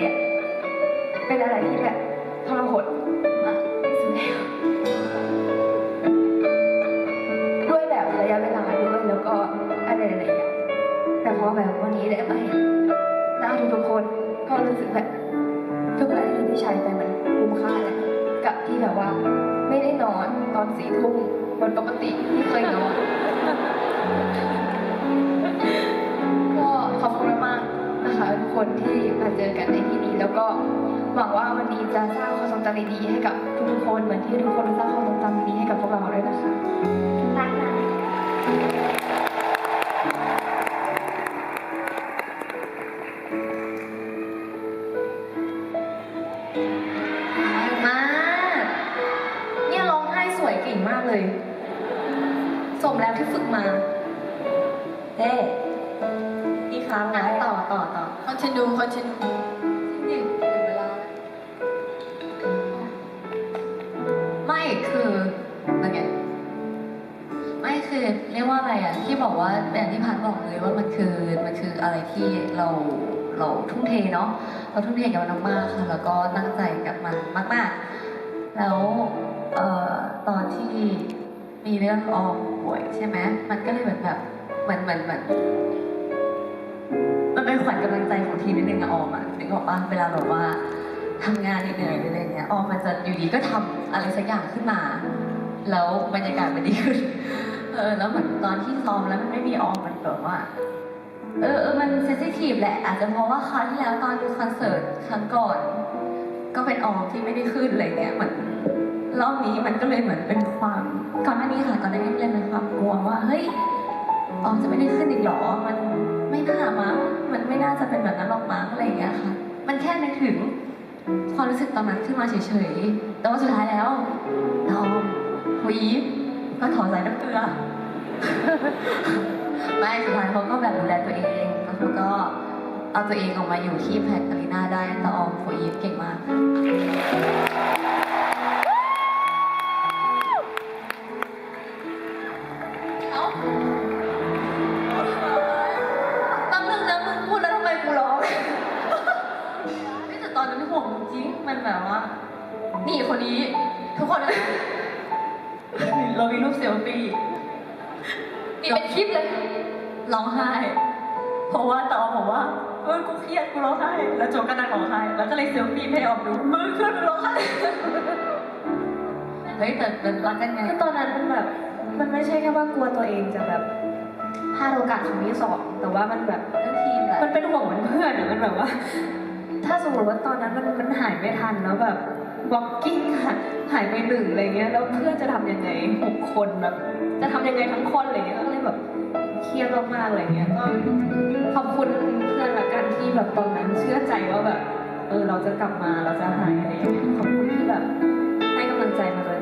เนี้ยเป็นอะไรที่แบบทรหดมากที่สุดแล้วด้วยแบบระยะเวลาด้วยแล้วก็อะไรหลายๆอย่างแต่พอแบบวันนี้ได้มาเห็นหน้าทุกๆคนก็รู้สึกแบบทุกรายละเอีที่ใช้ไปมันคุ้มค่าแหละกับที่แบบว่า ไม่ได้นอนตอนสี่ทุ่มวันปกติที่เคยนอน คนที่มาเจอกันในที่นี้ แล้วก็หวังว่าวันนี้จะสร้างความทรงจำดีๆให้กับทุกๆคนเหมือนที่ทุกคนสร้างความทรงจำดีๆให้กับพวกเราด้วยนะคะรักนะมากเนี่ร้องไห้สวยเก่งมากเลยสมแล้วที่ฝึกมาเด้อีกครั้งนะต่อต่อต่อ continue continue ไม่คือมันไงไม่คือเรียกว่าอะไรอะที่บอกว่าอย่างที่พันบอกเลยว่ามันคือมันคืออะไรที่เราเราทุ่มเทเนาะเราทุ่มเทกับมันมากค่ะแล้วก็ตั้งใจกับมันมาก ๆ แล้วเอ่อตอนที่มีเรื่องออมป่วยใช่ไหมมันก็เลยเหมือนแบบเหมือนเหมือนเหมือน มันเป็นขวัญกำลังใจของทีมนิดนึงอะออมอะนึกออกปะเวลาแบบว่าทำงานเหนื่อยๆหรืออะไรเงี้ยออมมันจะอยู่ดีก็ทำอะไรสักอย่างขึ้นมา แล้วบรรยากาศมันดีขึ้นเออแล้วเหมือนตอนที่ซ้อมแล้วมันไม่มีออมมันแบบว่า เออเออมันเซนซิทีฟแหละ อาจจะเพราะว่าคราวที่แล้วตอนดูคอนเสิร์ตครั้งก่อน ก็เป็นออมที่ไม่ได้ขึ้นอะไรเงี้ยเหมือนรอบนี้มันก็เลยเหมือนเป็นความ ก่อนหน้านี้ค่ะก่อนหน้านี้เลยเป็นความกลัวว่าเฮ้ยออมจะไม่ได้ขึ้นอีกเหรอมันไม่น่ามั้ง มันไม่น่าจะเป็นแบบนั้นหรอกมั้งอะไรอย่างเงี้ยค่ะ มันแค่นึกถึงความรู้สึกตอนนั้นขึ้นมาเฉยๆ แต่ว่าสุดท้ายแล้วออมวีฟก็ถอนสายน้ำเกลือ ไม่สุดท้ายเขาก็แบบดูแลตัวเองแล้วเขาก็เอาตัวเองออกมาอยู่ที่แพทอารีนาได้แต่ออมโฟอีฟเก่งมาก รียดกูร้องไห้แล้วโจก็นั่งร้องไห้แล้วก็เลยเซลฟี่ให้ออมดูมือขึ้นร้องไห้เฮ้ยแต่แต่รักกันไงคือตอนนั้นมันแบบ มันไม่ใช่แค่ว่ากลัวตัวเองจะแบบพลาดโอกาสครั้งที่สองแต่ว่ามันแบบเรื่องทีมแหละมันเป็นห่วงเหมือนเพื่อนอะมันแบบว่า ถ้าสมมติว่าตอนนั้นมันมันหายไม่ทันแล้วแบบ walking หายหายไปหนึ่งอะไรเงี้ยแล้วเพื่อนจะทำยังไงหกคนแบบจะทำยังไงทั้งคนอะไรเงี้ยก็เลยแบบเครียดมากๆอะไรเงี้ยก็ขอบคุณเพื่อนละกัน ที่แบบตอนนั้นเชื่อใจว่าแบบ เออเราจะกลับมาเราจะหายอะไรอย่างเงี้ยขอบคุณที่แบบให้กำลังใจมาเลย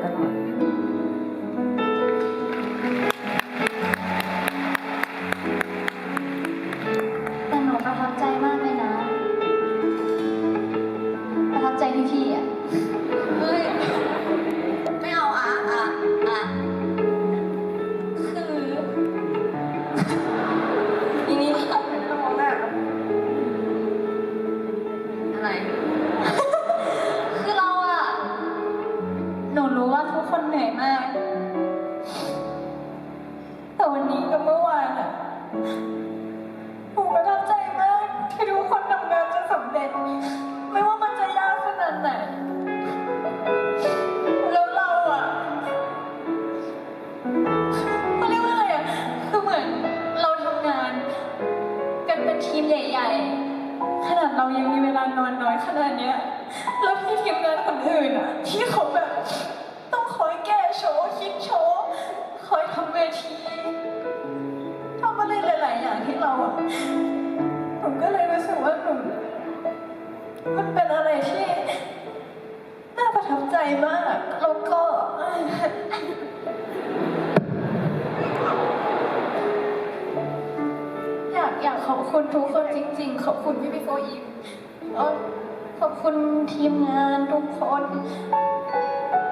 นอนน้อยขนาดเนี้ยแล้วพี่ทีมงานคนอื่นอะที่เขาแบบต้องคอยแก้โชว์คิดโชว์คอยทำเวทีทำอะไรหลาย ๆ อย่างที่เราอะผมก็เลยรู้สึกว่าหนูมันเป็นอะไรที่น่าประทับใจมาก แล้วก็อยากอยากขอบคุณทุกคนจริง ๆ ขอบคุณพี่พี่โฟอีฟ เออขอบคุณทีมงานทุกคน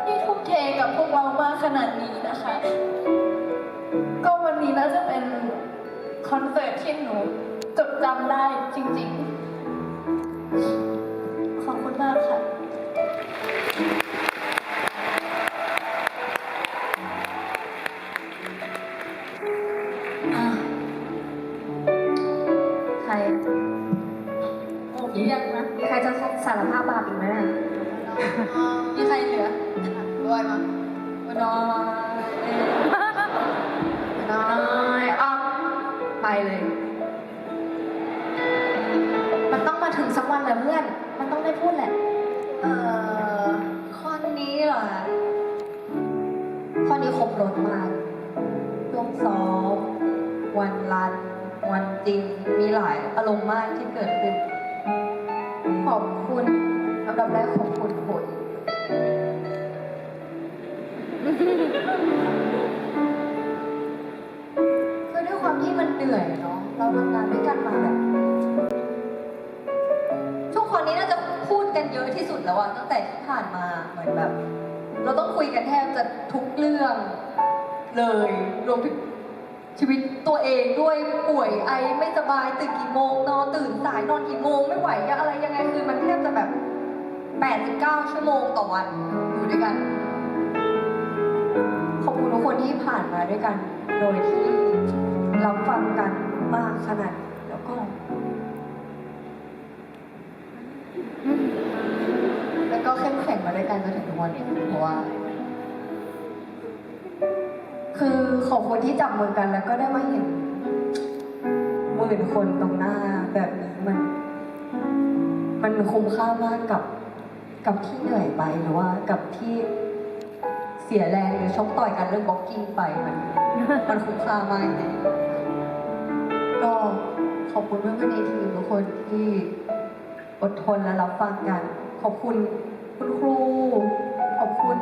ที่ทุ่มเทกับพวกเรามากขนาดนี้นะคะ ก็วันนี้น่าจะเป็นคอนเสิร์ตที่หนูจดจำได้จริงๆ ขอบคุณมากค่ะ มันต้องมาถึงสักวันแหละเพื่อน มันต้องได้พูดแหละ เอ่อข้อนี้เหรอข้อนี้ครบรถมากช่วงซ้อมวันรัน วันจริง มีหลายอารมณ์มากที่เกิดขึ้น ขอบคุณลำดับแรกขอบคุณผลคือด้วยความที่มันเหนื่อยเนาะ เราทำงานด้วยกันมาแบบ กันเยอะที่สุดแล้วอะตั้งแต่ที่ผ่านมาเหมือนแบบ เราต้องคุยกันแทบจะทุกเรื่องเลยรวมถึงชีวิตตัวเองด้วยป่วยไอไม่สบายตื่นกี่โมงนอนตื่นสายนอนกี่โมงไม่ไหวอะอะไรยังไงคือมันแทบจะแบบ89ชั่วโมงต่อวันอยู่ด้วยกัน ขอบคุณทุกคนที่ผ่านมาด้วยกัน โดยที่รับฟังกันมากขนาดแล้วก็ แข้มแข็งมาด้วยกันจนถึงทุกวันนี้เพราะว่า คือขอบคุณที่จับมือกันแล้วก็ได้มาเห็นหมื่นคนตรงหน้าแบบนี้มัน มันคุ้มค่ามากกับ กับที่เหนื่อยไปหรือว่ากับที่เสียแรงหรือชกต่อยกันเรื่องบล็อกกิ้งไปมัน มันคุ้มค่ามากจริงก็ขอบคุณเพื่อนๆในทีมทุกคนที่อดทนและรับฟังกัน ขอบคุณ คุณครู ขอบคุณ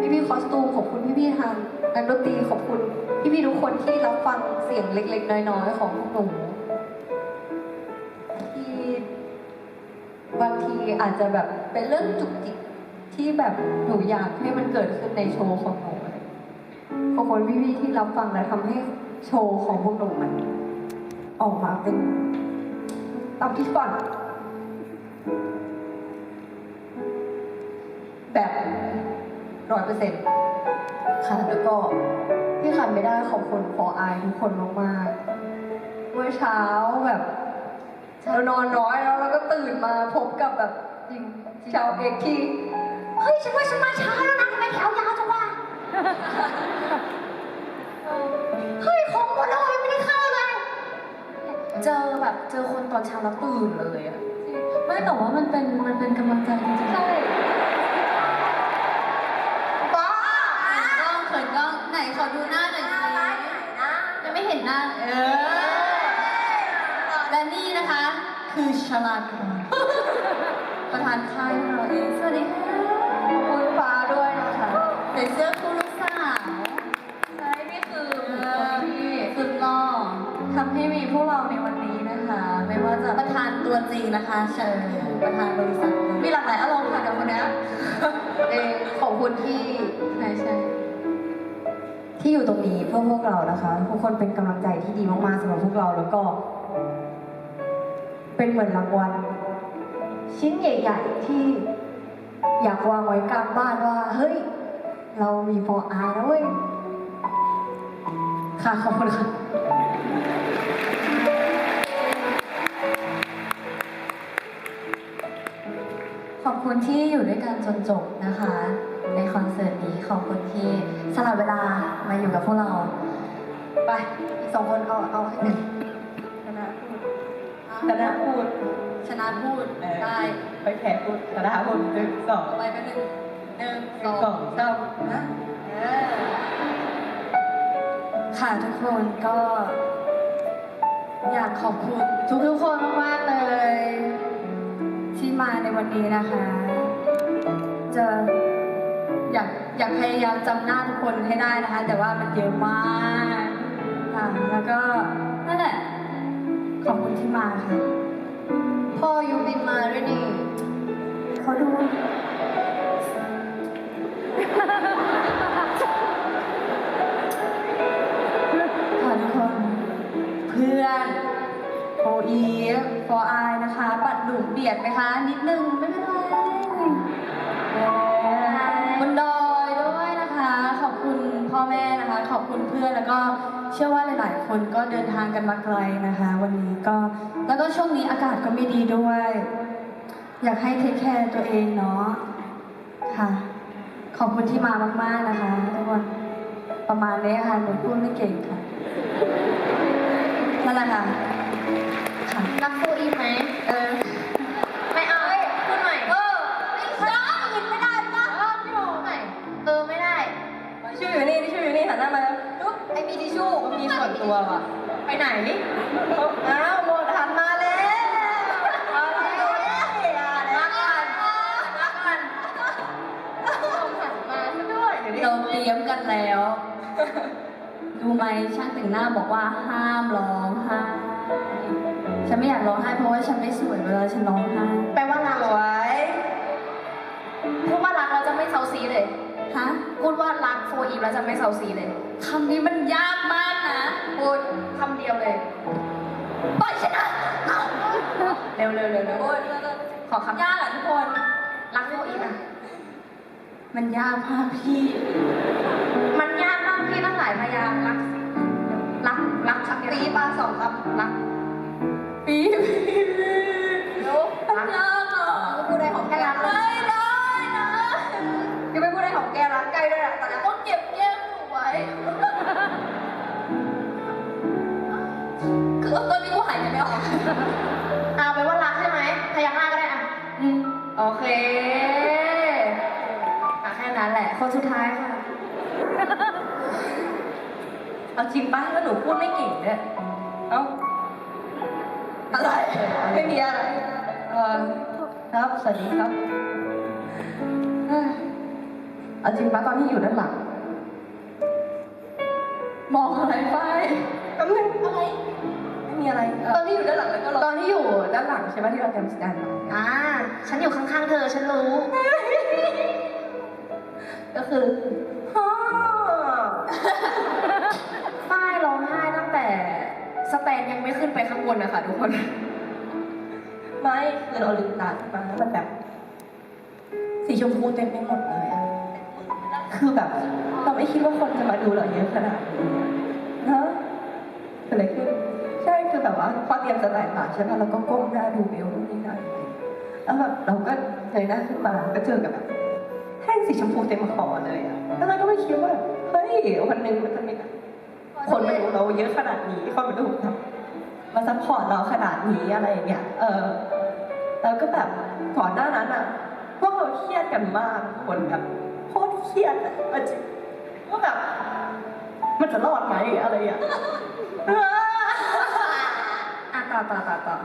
พี่พี่คอสตูมขอบคุณพี่พี่ทางนักดนตรีขอบคุณพี่พี่ทุกคนที่รับฟังเสียงเล็ก ๆ น้อยๆของพวกหนูที่บางทีอาจจะแบบเป็นเรื่องจุกจิกที่แบบหนูอยากให้มันเกิดขึ้นในโชว์ของหนูขอบคุณพี่พี่ที่รับฟังและทำให้โชว์ของพวกหนูมัน ออกมาเป็นตามที่ฝัน แบบร้อยเปอร์เซ็นต์ค่ะแล้วก็ที่ขาดไม่ได้ขอบคุณฟอไอทุกคนมากๆ เมื่อเช้าแบบเรานอนน้อยแล้วเราก็ตื่นมาพบกับแบบจริงชาวเอกที่เฮ้ยฉันว่าฉันมาช้าแล้วนะทำไมแถวยาวจังวะเฮ้ยของหมดแล้วยังไม่ได้เข้าเลย เจอแบบเจอคนตอนเช้าแล้วตื่นเลยอะไม่แต่ว่ามันเป็นมันเป็นกำลังใจจริงๆ นขอดูหน้าหน่อยสิยังไม่เห็นหน้าเออและนี่นะคะ คือชลาดครประธานค่ายของเราเองสวัสดีค่ะขอบคุณฟ้าด้วยนะคะใส่เสื้อคู่ลูกสาวใช่นี่คือเอคนอที่สุดหล่อทำให้มีพวกเราในวันนี้นะคะ ไม่ว่าจะประธานตัวจริงนะคะ เชิญประธานบริษัทมีหลากหลายอารมณ์ค่ะกับคนเนี้ยเองขอบคุณที่ใช่ใช่ ที่อยู่ตรงนี้เพื่อพวกเรานะคะ ทุกคนเป็นกำลังใจที่ดีมากๆสำหรับพวกเราแล้วก็ เป็นเหมือนรางวัลชิ้นใหญ่ ๆ ที่อยากวางไว้กลางบ้านว่า เฮ้ย เรามีพออายนะเว้ย ค่ะ ขอบคุณค่ะ ขอบคุณที่อยู่ด้วยกันจนจบนะคะ ในคอนเสิร์ตนี้ขอบคุณที่สละเวลามาอยู่กับพวกเรา ไปอีกสองคนเอาเอาให้หนึ่งคณะพูดคณะพูดชนะพูดเออ ได้ไปแขกพูดคณะพูดหนึ่งสองต่อไปเป็นหนึ่งหนึ่งสสอองงสามนะเออค่ะทุกคนก็อยากขอบคุณทุกๆคนมากๆเลย ที่มาในวันนี้นะคะ จะ อยากอยากพยายามจำหน้าทุกคนให้ได้นะคะ แต่ว่ามันเยอะมากค่ะแล้วก็นั่นแหละขอบคุณที่มาค่ะพ่อยูบินมาด้วยนี่เขาดู ค่ะทุกคนเพื่อนโออีฟอไอนะคะ ปัดหลุมเบียดไหมคะ นิดนึงไม่เป็นไร ขอบคุณเพื่อนแล้วก็เชื่อว่าหลาย ๆ คนก็เดินทางกันมาไกลนะคะ วันนี้ก็แล้วก็ช่วงนี้อากาศก็ไม่ดีด้วย อยากให้เทคแคร์ตัวเองเนาะค่ะ ขอบคุณที่มามาก ๆ นะคะทุกคนประมาณนี้ค่ะหนูพูดไม่เก่งค่ะนั่นแหละค่ะ ฉันไม่อยากร้องไห้เพราะว่าฉันไม่สวยเวลาฉันร้องไห้แปลว่ารักสวยพูดว่ารักเราจะไม่เซาซีเลย ฮะพูดว่ารักโฟอีแล้วจะไม่เซาซีเลยคำนี้มันยากมากนะพูดคำเดียวเลยปล่อยฉันนะเอาเร็วเร็วเร็วเร็วโอ้ยขอคำยากอะทุกคน รักโฟอีนะมันยากมากพี่ มันยากมากพี่ตั้งหลายพยางค์รัก รัก รักคำเดียวปีปลาสองครับรัก ปีรู้มันรักยากอ่พูดได้ของแกรักไม่ได้นะยังไม่พูดได้ของแกรักใกลด้วยอะตอนนี้ต้องเก็บแก้มหนูไว้คือตอนนี้กูหายใจไม่ออกเอาไปนว่ารักใช่ไหมพยางค์หน้าก็ได้อะอืมโอเคอะแค่นั้นแหละคนสุดท้ายค่ะ เอาจริงปะแล้วหนูพูดไม่เก่งด้วยเอ้า อะไร ไม่มีอะไรเออครับ สวัสดีครับเอ้ยเอาจริงป่ะตอนที่อยู่ด้านหลัง มองอะไรไปแป๊บนึงอะไร ไม่มีอะไรตอนที่อยู่ด้านหลังแล้วก็ตอนที่อยู่ด้านหลังใช่ไหมที่เราจำสแกนมาอ่า ฉันอยู่ข้างๆเธอ ฉันรู้ ก็คือฮ่า ฝ้ายร้องไห้ตั้งแต่สแตน ยังไม่ขึ้นไปข้างบนนะคะทุกคน ไม่คือเราลืมตาขึ้นมาแล้วมันแบบ สีชมพูเต็มไปหมดเลยอะคือแบบ เราไม่คิดว่าคนจะมาดูเราเยอะขนาดนี้ฮะเกิดอะไรขึ้นใช่คือแบบว่าพอเตรียมจะแต่งหน้าใช่ไหมเราก็ก้มหน้าดูเบลนู่นนี่นั่นแล้วแบบเราก็เงยหน้าขึ้นมาก็เจอกับแบบแท่งสีชมพูเต็มคอเลยอะแล้วเราก็ไม่คิดว่าเฮ้ยวันหนึ่งมันจะมีคนมาดูเราเยอะขนาดนี้คนมาดูแบบ มาซัพพอร์ตเราขนาดนี้อะไรอย่างเงี้ย เออแล้วก็แบบก่อนหน้านั้นอะพวกเราเครียดกันมากคนแบบโคตรเครียดอะจริงว่าแบบมันจะรอดไหมอะไรอะอะต่อต่อต่อต่อ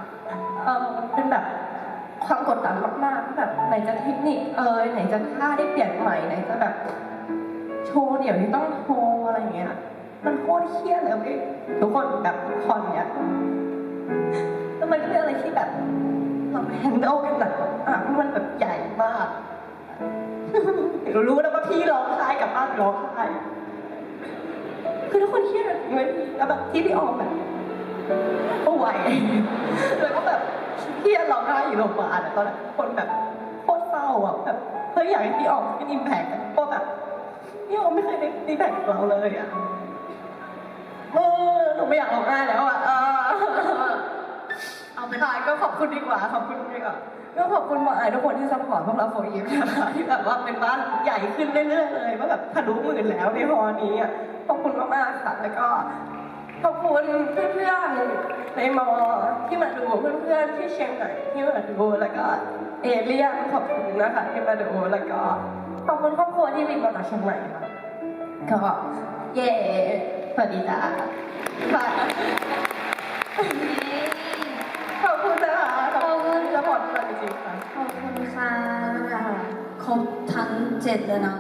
เออเป็นแบบความกดดันมากๆแบบไหนจะเทคนิคเอยไหนจะท่าได้เปลี่ยนใหม่ไหนจะแบบ โชว์เดี๋ยวนี้ต้องโชว์อะไรอย่างเงี้ย มันโคตรเครียดเลยเว้ยทุกคนแบบคนเนี้ยแล้วมันก็เป็นอะไรที่แบบเราแฮนด์ลกันหนักมากมันแบบใหญ่มากเรารู้แล้วว่าพี่ร้องไห้กับป้าร้องไห้คือทุกคนเครียดเว้ยแล้วแบบที่พี่ออมแบบก็ไหวแล้วก็แบบเครียดร้องไห้อยู่โรงพยาบาลตอนนั้นคนแบบโคตรเศร้าอะแบบเฮ้ยอยากให้พี่ออมเป็นอิมแพคเพราะแบบพี่ออมไม่เคยได้อิมแพคเราเลยอะ เออหนูไม่อยากร้องไห้แล้วอะเออเอาเป็นท้ายก็ขอบคุณดีกว่าขอบคุณดีกว่าก็ขอบคุณหมอไอ้ทุกคนที่ซัพพอร์ตพวกเราโฟอีฟนะคะที่แบบว่าเป็นบ้านใหญ่ขึ้นเรื่อยๆเลยว่าแบบทะลุหมื่นแล้วในฮอนี้อะขอบคุณมากๆค่ะแล้วก็ขอบคุณเพื่อนๆในมอที่มาดูเพื่อนๆที่เชียงใหม่ที่มาดูแล้วก็เอเลียนขอบคุณนะคะที่มาดูแล้วก็ขอบคุณครอบครัวที่บินมาจากเชียงใหม่ค่ะก็เย่ สวัสดีจ้าค่ะขอบคุณนะคะขอบคุณสปอร์ตจริงๆค่ะ ขอบคุณค่ะ ครบทั้งเจ็ดเลยนะ